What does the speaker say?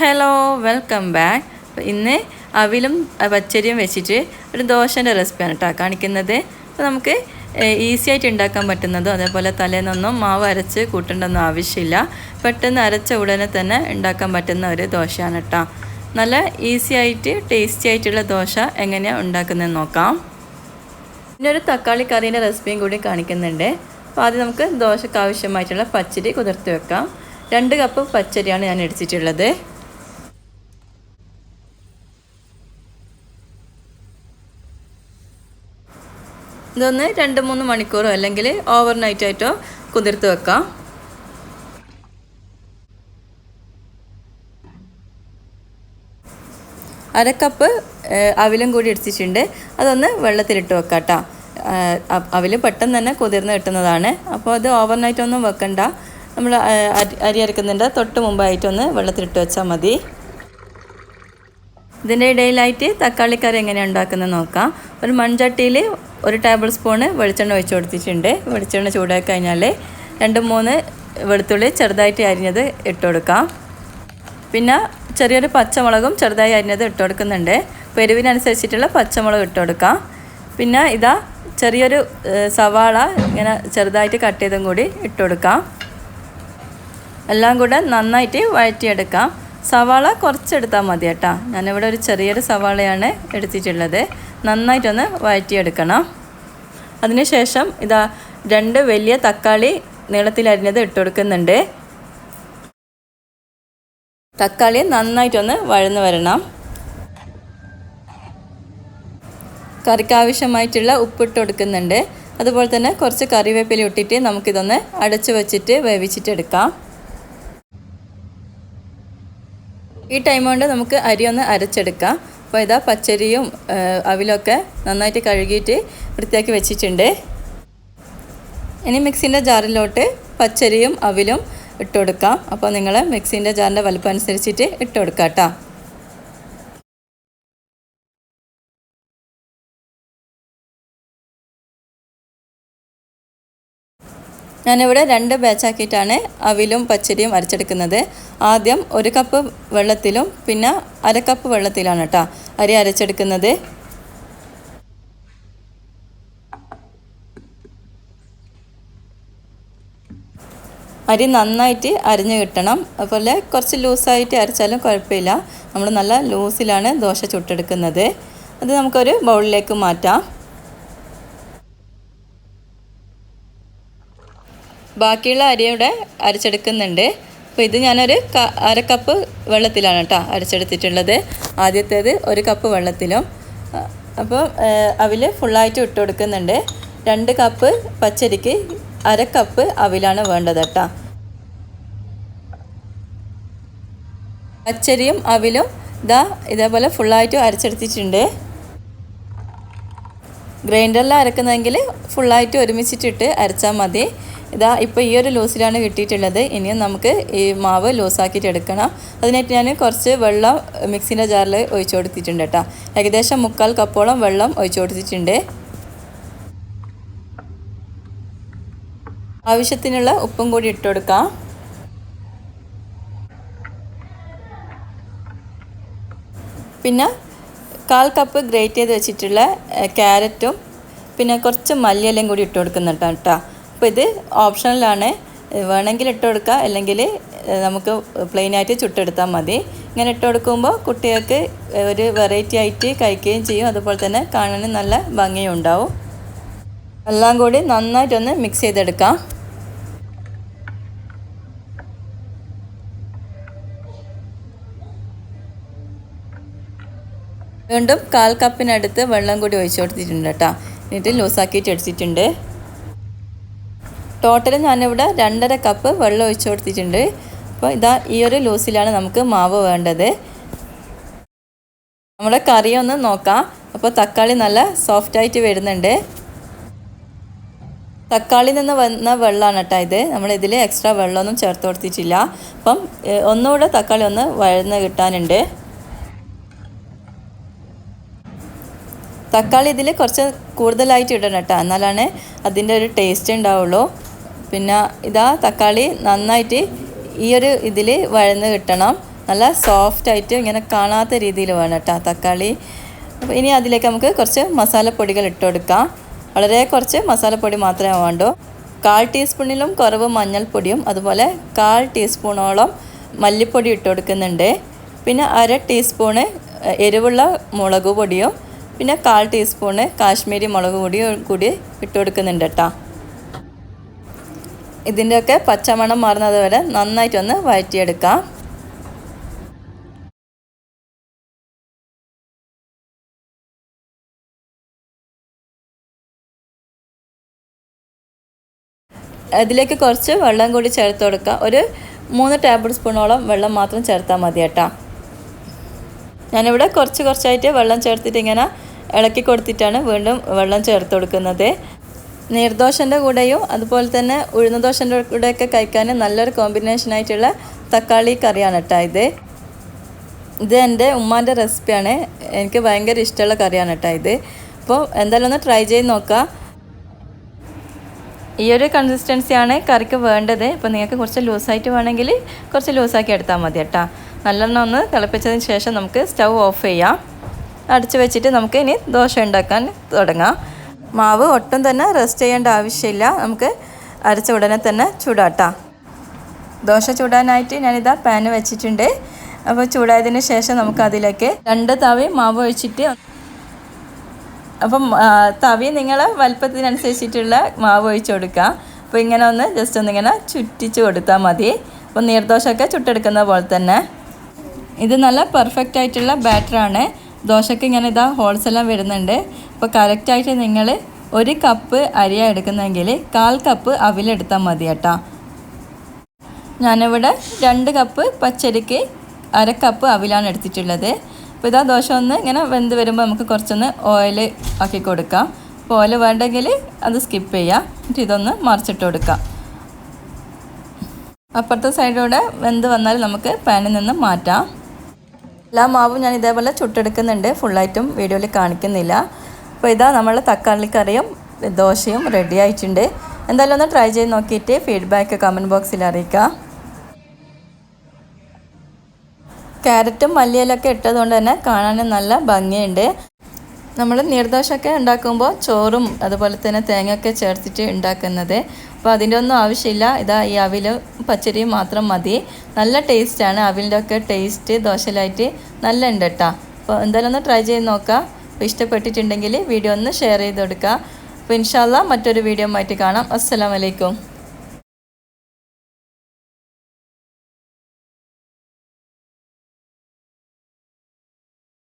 Hello welcome back ഇന്ന് അവിലും പച്ചരിയും വെച്ചിട്ട് ഒരു ദോശന്റെ റെസിപ്പിയാണ് കേട്ടോ കാണിക്കുന്നത്. അപ്പോൾ നമുക്ക് ഈസി ആയിട്ട് ഉണ്ടാക്കാൻ പറ്റുന്നതും അതേപോലെ തലേന്നൊന്നും മാവ് അരച്ച് കൂട്ടേണ്ടൊന്നും ആവശ്യമില്ല. പെട്ടെന്ന് അരച്ച ഉടനെ തന്നെ ഉണ്ടാക്കാൻ പറ്റുന്ന ഒരു ദോശയാണ് കേട്ടോ നല്ല ഈസി ആയിട്ട് ടേസ്റ്റി ആയിട്ടുള്ള ദോശ എങ്ങനെയാണ് ഉണ്ടാക്കുന്നതെന്ന് നോക്കാം. പിന്നെ ഒരു തക്കാളി കറീന്റെ റെസിപ്പിയും കൂടി കാണിക്കുന്നുണ്ട്. അപ്പോൾ ആദ്യം നമുക്ക് ദോശക്ക് ആവശ്യമായിട്ടുള്ള പച്ചരി കുതിർത്ത് വെക്കാം. രണ്ട് കപ്പ് പച്ചരിയാണ് ഞാൻ എടുത്തിട്ടുള്ളത്. ഇതൊന്ന് രണ്ട് മൂന്ന് മണിക്കൂറോ അല്ലെങ്കിൽ ഓവർ നൈറ്റ് ആയിട്ടോ കുതിർത്ത് വെക്കാം. അരക്കപ്പ് അവിലും കൂടി എടുത്തിട്ടുണ്ട്. അതൊന്ന് വെള്ളത്തിലിട്ട് വെക്കാം അവിൽ പെട്ടെന്ന് തന്നെ കുതിർന്ന് കിട്ടുന്നതാണ്. അപ്പോൾ അത് ഓവർനൈറ്റ് ഒന്നും വെക്കണ്ട. നമ്മൾ അരി അരി അരക്കുന്നുണ്ട് തൊട്ട് മുമ്പായിട്ടൊന്ന് വെള്ളത്തിലിട്ട് വെച്ചാൽ മതി. ഇതിന്റെ ഇടയിലായിട്ട് തക്കാളിക്കറി എങ്ങനെയാണ് ഉണ്ടാക്കുന്നത് നോക്കാം. ഒരു മൺചട്ടിയിൽ ഒരു ടേബിൾ സ്പൂണ് വെളിച്ചെണ്ണ ഒഴിച്ച് കൊടുത്തിട്ടുണ്ട്. വെളിച്ചെണ്ണ ചൂടാക്കി കഴിഞ്ഞാൽ രണ്ട് മൂന്ന് വെളുത്തുള്ളി ചെറുതായിട്ട് അരിഞ്ഞത് ഇട്ട് കൊടുക്കാം. പിന്നെ ചെറിയൊരു പച്ചമുളകും ചെറുതായി അരിഞ്ഞത് ഇട്ട് കൊടുക്കുന്നുണ്ട്. പെരുവിനനുസരിച്ചിട്ടുള്ള പച്ചമുളക് ഇട്ട് കൊടുക്കാം. പിന്നെ ഇതാ ചെറിയൊരു സവാള ഇങ്ങനെ ചെറുതായിട്ട് കട്ട് ചെയ്തും കൂടി ഇട്ട് കൊടുക്കാം. എല്ലാം കൂടെ നന്നായിട്ട് വഴറ്റിയെടുക്കാം. സവാള കുറച്ചെടുത്താൽ മതി കേട്ടോ. ഞാനിവിടെ ഒരു ചെറിയൊരു സവാളയാണ് എടുത്തിട്ടുള്ളത്. നന്നായിട്ടൊന്ന് വഴറ്റിയെടുക്കണം. അതിനുശേഷം ഇതാ രണ്ട് വലിയ തക്കാളി നീളത്തിലരിഞ്ഞത് ഇട്ട് കൊടുക്കുന്നുണ്ട്. തക്കാളി നന്നായിട്ടൊന്ന് വഴന്നു വരണം. കറിക്ക് ആവശ്യമായിട്ടുള്ള ഉപ്പിട്ട് കൊടുക്കുന്നുണ്ട്. അതുപോലെ തന്നെ കുറച്ച് കറിവേപ്പില ഇട്ടിട്ട് നമുക്കിതൊന്ന് അടച്ചു വെച്ചിട്ട് വേവിച്ചിട്ടെടുക്കാം ഈ ടൈം കൊണ്ട് നമുക്ക് അരി ഒന്ന് അരച്ചെടുക്കാം. അപ്പോൾ ഇതാ പച്ചരിയും അവിലൊക്കെ നന്നായിട്ട് കഴുകിയിട്ട് വൃത്തിയാക്കി വെച്ചിട്ടുണ്ട്. ഇനി മിക്സിന്റെ ജാറിലോട്ട് പച്ചരിയും അവിലും ഇട്ട് കൊടുക്കാം. അപ്പോൾ നിങ്ങൾ മിക്സിന്റെ ജാറിന്റെ വലുപ്പം അനുസരിച്ചിട്ട് ഇട്ട് കൊടുക്കാം കേട്ടോ. ഞാനിവിടെ രണ്ട് ബാച്ചാക്കിയിട്ടാണ് അവിലും പച്ചരിയും അരച്ചെടുക്കുന്നത്. ആദ്യം ഒരു കപ്പ് വെള്ളത്തിലും പിന്നെ അര കപ്പ് വെള്ളത്തിലാണ് കേട്ടോ അരി അരച്ചെടുക്കുന്നത്. അരി നന്നായിട്ട് അരിഞ്ഞ് കിട്ടണം. അതുപോലെ കുറച്ച് ലൂസായിട്ട് അരച്ചാലും കുഴപ്പമില്ല. നമ്മൾ നല്ല ലൂസിലാണ് ദോശ ചുട്ടെടുക്കുന്നത്. അത് നമുക്കൊരു ബൗളിലേക്ക് മാറ്റാം. ബാക്കിയുള്ള അരിയുടെ അരച്ചെടുക്കുന്നുണ്ട്. അപ്പോൾ ഇത് ഞാനൊരു ക അര കപ്പ് വെള്ളത്തിലാണ് കേട്ടോ അരച്ചെടുത്തിട്ടുള്ളത്. ആദ്യത്തേത് ഒരു കപ്പ് വെള്ളത്തിലും. അപ്പോൾ അവിൽ ഫുള്ളായിട്ട് ഇട്ട് കൊടുക്കുന്നുണ്ട്. രണ്ട് കപ്പ് പച്ചരിക്ക് അര കപ്പ് അവിലാണ് വേണ്ടത് കേട്ടോ പച്ചരിയും അവിലും ഇതാ ഇതേപോലെ ഫുള്ളായിട്ട് അരച്ചെടുത്തിട്ടുണ്ട്. ഗ്രൈൻഡറിൽ അരക്കുന്നതെങ്കിൽ ഫുള്ളായിട്ട് ഒരുമിച്ചിട്ടിട്ട് അരച്ചാൽ മതി. ഇതാ ഇപ്പോൾ ഈ ഒരു ലൂസിലാണ് കിട്ടിയിട്ടുള്ളത്. ഇനിയും നമുക്ക് ഈ മാവ് ലൂസാക്കിയിട്ട് എടുക്കണം. അതിനായിട്ട് ഞാൻ കുറച്ച് വെള്ളം മിക്സിന്റെ ജാറിൽ ഒഴിച്ചു കൊടുത്തിട്ടുണ്ട് കേട്ടോ. ഏകദേശം മുക്കാൽ കപ്പോളം വെള്ളം ഒഴിച്ചു കൊടുത്തിട്ടുണ്ട്. ആവശ്യത്തിനുള്ള ഉപ്പും കൂടി ഇട്ട് കൊടുക്കാം. പിന്നെ കാൽ കപ്പ് ഗ്രേറ്റ് ചെയ്ത് വെച്ചിട്ടുള്ള ക്യാരറ്റും പിന്നെ കുറച്ച് മല്ലിയെല്ലാം കൂടി ഇട്ട് കൊടുക്കുന്നുണ്ട് കേട്ടോ. അപ്പോൾ ഇത് ഓപ്ഷണലാണ് വേണമെങ്കിൽ ഇട്ട് കൊടുക്കുക അല്ലെങ്കിൽ നമുക്ക് പ്ലെയിനായിട്ട് ചുട്ടെടുത്താൽ മതി. ഇങ്ങനെ ഇട്ട് കൊടുക്കുമ്പോൾ കുട്ടികൾക്ക് ഒരു വെറൈറ്റി ആയിട്ട് കഴിക്കുകയും ചെയ്യും. അതുപോലെ തന്നെ കാണാനും നല്ല ഭംഗിയും ഉണ്ടാവും എല്ലാം കൂടി നന്നായിട്ടൊന്ന് മിക്സ് ചെയ്തെടുക്കാം. വീണ്ടും കാൽ കപ്പിനടുത്ത് വെള്ളം കൂടി ഒഴിച്ചു കൊടുത്തിട്ടുണ്ട് കേട്ടോ. എന്നിട്ട് ലൂസാക്കിയിട്ട് എടുത്തിട്ടുണ്ട്. ടോട്ടൽ ഞാനിവിടെ രണ്ടര കപ്പ് വെള്ളം ഒഴിച്ചു കൊടുത്തിട്ടുണ്ട്. അപ്പോൾ ഇതാ ഈ ഒരു ലൂസിലാണ് നമുക്ക് മാവ് വേണ്ടത്. നമ്മുടെ കറി ഒന്ന് നോക്കാം. അപ്പോൾ തക്കാളി നല്ല സോഫ്റ്റായിട്ട് വരുന്നുണ്ട്. തക്കാളി നിന്ന് വന്ന വെള്ളമാണ് കേട്ടോ ഇത്. നമ്മളിതിൽ എക്സ്ട്രാ വെള്ളമൊന്നും ചേർത്ത് കൊടുത്തിട്ടില്ല. അപ്പം ഒന്നുകൂടെ തക്കാളി ഒന്ന് വഴന്ന് കിട്ടാനുണ്ട്. തക്കാളി ഇതിൽ കുറച്ച് കൂടുതലായിട്ട് ഇടണം കേട്ടോ. എന്നാലാണ് അതിന്റെ ഒരു ടേസ്റ്റ് ഉണ്ടാവുള്ളൂ. പിന്നെ ഇതാ തക്കാളി നന്നായിട്ട് ഈ ഒരു ഇതിൽ വഴന്ന് കിട്ടണം. നല്ല സോഫ്റ്റ് ആയിട്ട് ഇങ്ങനെ കാണാത്ത രീതിയിൽ വേണം കേട്ടോ തക്കാളി. അപ്പോൾ ഇനി അതിലേക്ക് നമുക്ക് കുറച്ച് മസാലപ്പൊടികൾ ഇട്ട് കൊടുക്കാം. വളരെ കുറച്ച് മസാലപ്പൊടി മാത്രമേ വേണ്ടൂ. കാൽ ടീസ്പൂണിലും കുറവ് മഞ്ഞൾപ്പൊടിയും അതുപോലെ കാൽ ടീസ്പൂണോളം മല്ലിപ്പൊടി ഇട്ട് കൊടുക്കുന്നുണ്ട്. പിന്നെ അര ടീസ്പൂണ് എരിവുള്ള മുളക് പൊടിയും പിന്നെ കാൽ ടീസ്പൂണ് കാശ്മീരി മുളക് പൊടി കൂടി ഇട്ട് കൊടുക്കുന്നുണ്ട് കേട്ടോ ഇതിന്റെയൊക്കെ പച്ചമണം മാറുന്നത് വരെ നന്നായിട്ടൊന്ന് വഴറ്റിയെടുക്കാം. അതിലേക്ക് കുറച്ച് വെള്ളം കൂടി ചേർത്ത് കൊടുക്കുക ഒരു മൂന്ന് ടേബിൾ സ്പൂണോളം വെള്ളം മാത്രം ചേർത്താൽ മതി കേട്ടോ ഞാനിവിടെ കുറച്ച് കുറച്ചായിട്ട് വെള്ളം ചേർത്തിട്ട് ഇങ്ങനെ ഇളക്കി കൊടുത്തിട്ടാണ് വീണ്ടും വെള്ളം ചേർത്ത് കൊടുക്കുന്നത്. നീർദോശന്റെ കൂടെയും അതുപോലെ തന്നെ ഉഴുന്ന ദോശന്റെ കൂടെയൊക്കെ കഴിക്കാൻ നല്ലൊരു കോമ്പിനേഷനായിട്ടുള്ള തക്കാളി കറിയാണ് കേട്ടോ ഇത്. ഇത് എന്റെ ഉമ്മാന്റെ റെസിപ്പിയാണ് എനിക്ക് ഭയങ്കര ഇഷ്ടമുള്ള കറിയാണ് കേട്ടോ ഇത്. അപ്പോൾ എന്തായാലും ഒന്ന് ട്രൈ ചെയ്ത് നോക്കാം. ഈ ഒരു കൺസിസ്റ്റൻസിയാണ് കറിക്ക് വേണ്ടത്. അപ്പോൾ നിങ്ങൾക്ക് കുറച്ച് ലൂസായിട്ട് വേണമെങ്കിൽ കുറച്ച് ലൂസാക്കി എടുത്താൽ മതി കേട്ടോ. നല്ലെണ്ണം ഒന്ന് തിളപ്പിച്ചതിന് ശേഷം നമുക്ക് സ്റ്റൗ ഓഫ് ചെയ്യാം. അടച്ചു വെച്ചിട്ട് നമുക്ക് ഇനി ദോശ ഉണ്ടാക്കാൻ തുടങ്ങാം. മാവ് ഒട്ടും തന്നെ റെസ്റ്റ് ചെയ്യേണ്ട ആവശ്യമില്ല. നമുക്ക് അരച്ച ഉടനെ തന്നെ ചൂടാട്ടാം. ദോശ ചൂടാനായിട്ട് ഞാനിതാ പാന് വെച്ചിട്ടുണ്ട്. അപ്പോൾ ചൂടായതിന് ശേഷം നമുക്ക് അതിലേക്ക് രണ്ട് തവി മാവ് ഒഴിച്ചിട്ട് അപ്പം തവി നിങ്ങൾ വലുപ്പത്തിനനുസരിച്ചിട്ടുള്ള മാവ് ഒഴിച്ച് കൊടുക്കുക. അപ്പോൾ ഇങ്ങനെ ഒന്ന് ജസ്റ്റ് ഒന്നിങ്ങനെ ചുറ്റിച്ച് കൊടുത്താൽ മതി. അപ്പോൾ നീർദോശമൊക്കെ ചുട്ടെടുക്കുന്ന പോലെ തന്നെ. ഇത് നല്ല പെർഫെക്റ്റ് ആയിട്ടുള്ള ബാറ്ററാണ് ദോശയ്ക്ക് ഇങ്ങനെ ഇതാ ഹോൾസ് എല്ലാം വരുന്നുണ്ട് അപ്പോൾ കറക്റ്റായിട്ട് നിങ്ങൾ ഒരു കപ്പ് അരിയ എടുക്കുന്നെങ്കിൽ കാൽ കപ്പ് അവിലെടുത്താൽ മതി കേട്ടോ. ഞാനിവിടെ രണ്ട് കപ്പ് പച്ചരിക്ക് അര കപ്പ് അവിലാണ് എടുത്തിട്ടുള്ളത്. അപ്പോൾ ഇതാ ദോശ ഒന്ന് ഇങ്ങനെ വെന്ത് വരുമ്പോൾ നമുക്ക് കുറച്ചൊന്ന് ഓയിൽ ആക്കി കൊടുക്കാം. അപ്പോൾ ഓയിൽ വേണ്ടെങ്കിൽ അത് സ്കിപ്പ് ചെയ്യാം. എന്നിട്ട് ഇതൊന്ന് മറിച്ചിട്ട് കൊടുക്കാം. അപ്പുറത്തെ സൈഡിലൂടെ വെന്ത് വന്നാൽ നമുക്ക് പാനിൽ നിന്ന് മാറ്റാം. എല്ലാ മാവും ഞാൻ ഇതേപോലെ ചുട്ടെടുക്കുന്നുണ്ട്. ഫുള്ളായിട്ടും വീഡിയോയിൽ കാണിക്കുന്നില്ല. അപ്പോൾ ഇതാ നമ്മൾ തക്കാളിക്കറിയും ദോശയും റെഡി ആയിട്ടുണ്ട്. എന്തായാലും ഒന്ന് ട്രൈ ചെയ്ത് നോക്കിയിട്ട് ഫീഡ്ബാക്ക് കമന്റ് ബോക്സിൽ അറിയിക്കുക ക്യാരറ്റും മല്ലിയിലൊക്കെ ഇട്ടതുകൊണ്ട് തന്നെ കാണാൻ നല്ല ഭംഗിയുണ്ട്. നമ്മൾ നീർദോശമൊക്കെ ഉണ്ടാക്കുമ്പോൾ ചോറും അതുപോലെ തന്നെ തേങ്ങയൊക്കെ ചേർത്തിട്ട് ഉണ്ടാക്കുന്നത്. അപ്പോൾ അതിന്റെ ഒന്നും ആവശ്യമില്ല. ഇതാ ഈ അവിൽ പച്ചരിയും മാത്രം മതി. നല്ല ടേസ്റ്റാണ് അവിലിന്റെ ഒക്കെ ടേസ്റ്റ് ദോശയിലായിട്ട് നല്ല ഉണ്ട് കേട്ടോ അപ്പോൾ എന്തായാലും ഒന്ന് ട്രൈ ചെയ്ത് നോക്കാം. അപ്പോൾ ഇഷ്ടപ്പെട്ടിട്ടുണ്ടെങ്കിൽ വീഡിയോ ഒന്ന് ഷെയർ ചെയ്ത് കൊടുക്കുക അപ്പോൾ ഇൻഷാല്ല മറ്റൊരു വീഡിയോ ആയിട്ട് കാണാം. അസ്സലാമലൈക്കും